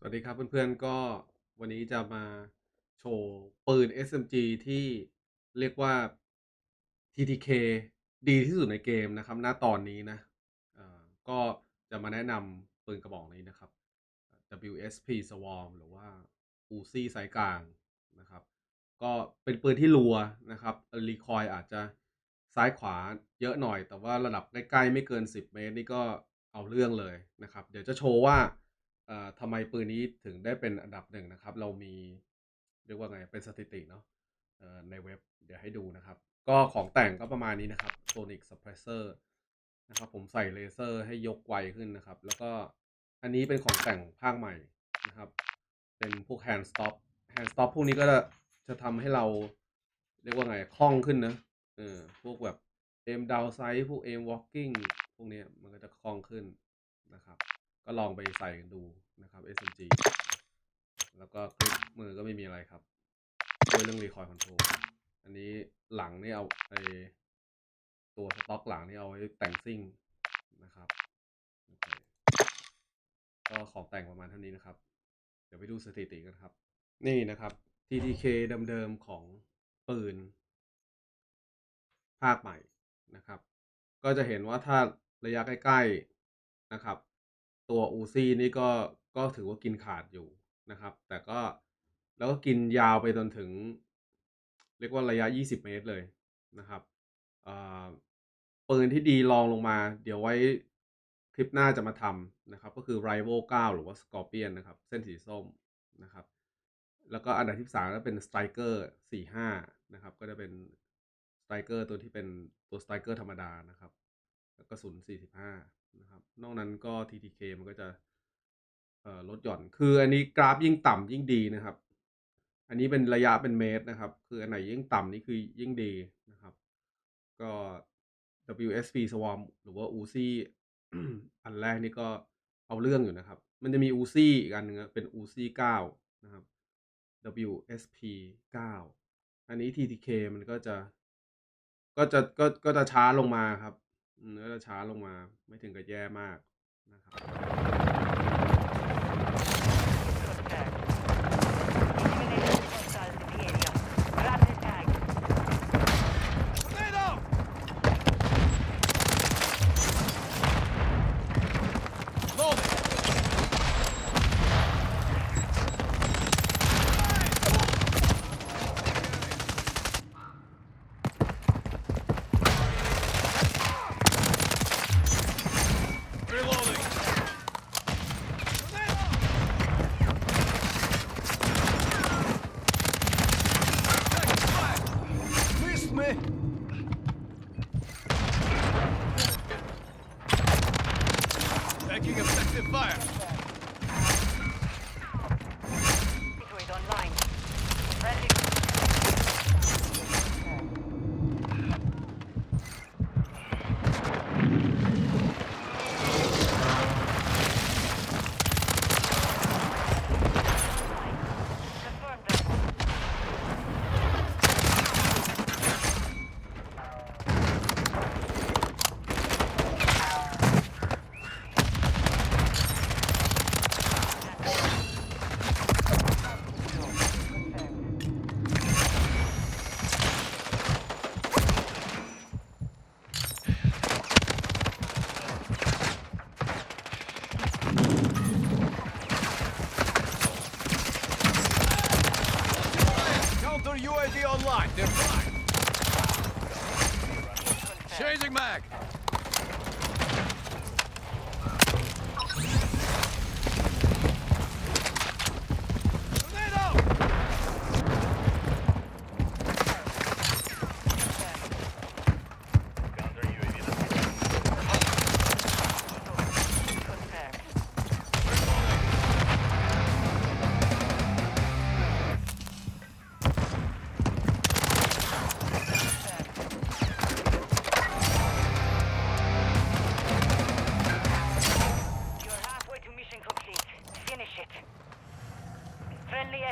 สวัสดีครับเพื่อนๆก็วันนี้จะมาโชว์ปืน SMG ที่เรียกว่า TTK ดีที่สุดในเกมนะครับณตอนนี้นะก็จะมาแนะนำปืนกระบอกนี้นะครับ WSP Swarm หรือว่า Uzi ไซส์กลางนะครับ ก็เป็นปืนที่รัวนะครับรีคอยอาจจะซ้ายขวาเยอะหน่อย แต่ว่าระดับใกล้ๆไม่เกิน 10 เมตรนี่ก็เอาเรื่องเลยนะครับ เดี๋ยวจะโชว์ว่า ทำไมปืนนี้ถึงได้เป็นอันดับหนึ่งนะครับ เรามีเรียกว่าไงเป็นสถิติเนาะเอ่อในเว็บเดี๋ยวให้ดูนะครับ ก็ของแต่งก็ประมาณนี้นะครับ Sonic Suppressor นะครับผมใส่เลเซอร์ให้ยกไวขึ้นนะครับ แล้วก็อันนี้เป็นของแต่งภาคใหม่นะครับ เป็นพวก hand stop hand stop พวกนี้ก็จะจะทำให้เราเรียกว่าไงคล่องขึ้นนะเออพวกแบบ aim down sight พวก aim walking พวกนี้มันก็จะคล่องขึ้นนะครับ ก็ลองไปใส่กันดูนะครับ SMG แล้วก็คลิกมือก็ไม่มีอะไรครับด้วยเรื่อง recoil control อันนี้หลังนี่เอาไอตัวสต็อกหลังนี่เอาไว้แต่งซิ่งนะครับก็ของแต่งประมาณเท่านี้นะครับ เดี๋ยวไปดูสถิติกันครับ นี่นะครับ TTK เดิมๆของปืน ภาคใหม่นะครับ ก็จะเห็นว่าถ้าระยะใกล้ ๆนะครับ ตัวอูซี่นี่ก็ก็ถือว่ากินขาดอยู่นะครับ แต่ก็แล้วก็กินยาวไปจนถึง เรียกว่าระยะ 20 เมตรเลยนะครับปืนที่ดีลองลงมา เดี๋ยวไว้คลิปหน้าจะมาทำนะครับ ก็คือ Rival 9 หรือว่า Scorpion นะครับ เส้นสีส้มนะครับ แล้วก็อันดับที่สามก็เป็น Striker 45 นะครับ ก็จะเป็น Striker ตัวที่เป็นตัว Striker ธรรมดานะครับ แล้วก็ศูนย์45 นอกนั้นก็ TTK มันก็จะลดหย่อน คืออันนี้กราฟยิ่งต่ำยิ่งดีนะครับ อันนี้เป็นระยะเป็นเมตรนะครับ คืออันไหนยิ่งต่ำนี่คือยิ่งดีนะครับ ก็ WSP Swarm หรือว่า Uzi อันแรกนี่ก็เอาเรื่องอยู่นะครับ มันจะมี Uzi อีกอันนึงเป็น Uzi 9นะครับ WSP 9อันนี้ TTK มันก็จะ ก็จะก็ก็จะช้าลงมาครับ ก็จะช้าลงมาไม่ถึงกับแย่มากนะครับ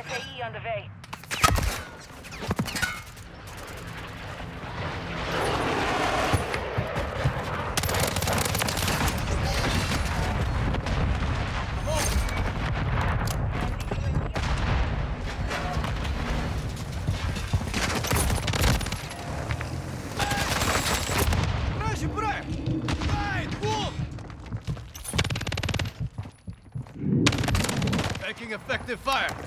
SAE on the way. effective fire.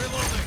Reloading.